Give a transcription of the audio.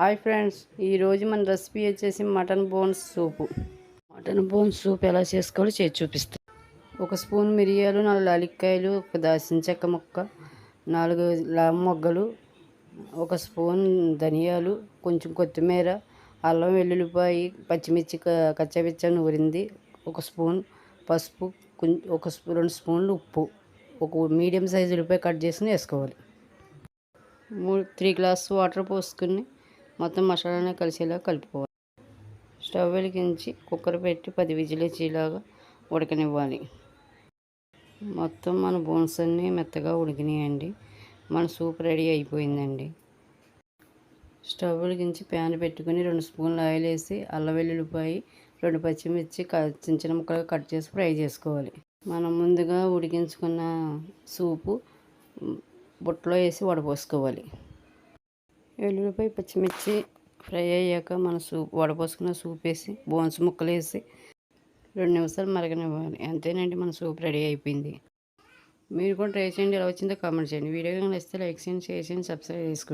Hi friends ఈరోజు మన recipe వచ్చేసి mutton bones soup. Mutton bones soup ఎలా చేసుకోవాలో చేసి చూపిస్తాను ఒక స్పూన్ మిరియాలు నాలుగు లాలిక్కాయలు ఒక దాల్చిన చెక్క ముక్క నాలుగు లామ మొగ్గలు ఒక స్పూన్ ధనియాలు కొంచెం కొత్తిమీర అల్లం వెల్లుల్లిపాయి పచ్చిమిర్చి కచ్చపిచ్చ నూరింది ఒక స్పూన్ పసుపు ఒక స్పూ రెండు స్పూన్లు ఉప్పు. ఒక మీడియం సైజు ఉల్లిపాయ కట్ చేసుకుని వేసుకోవాలి. మూడు త్రీ గ్లాస్ వాటర్ పోసుకుని మొత్తం మసాలానే కలిసేలా కలుపుకోవాలి. స్టవ్ వెలిగించి కుక్కర్ పెట్టి పది విజిల్ వచ్చేలాగా ఉడకనివ్వాలి. మొత్తం మన బోన్స్ అన్నీ మెత్తగా ఉడికినాయండి. మన సూప్ రెడీ అయిపోయిందండి. స్టవ్ వెలిగించి ప్యాన్ పెట్టుకుని రెండు స్పూన్లు ఆయిల్ వేసి అల్లం వెల్లుల్లిపాయ రెండు పచ్చిమిర్చి చిన్న చిన్న ముక్కలుగా కట్ చేసి ఫ్రై చేసుకోవాలి. మనం ముందుగా ఉడికించుకున్న సూపు బుట్టలో వేసి వడపోసుకోవాలి. వెల్లుల్లిపాయ పచ్చిమిర్చి ఫ్రై అయ్యాక మన సూప్ వడపోసుకున్న సూప్ వేసి బోన్స్ ముక్కలు వేసి రెండు నిమిషాలు మరగనివ్వాలి. అంతేనండి మన సూప్ రెడీ అయిపోయింది. మీరు కూడా ట్రై చేయండి ఎలా వచ్చిందో కామెంట్ చేయండి. వీడియో కానీ నచ్చితే లైక్ చేయండి షేర్ చేయండి సబ్స్క్రైబ్ చేసుకోండి.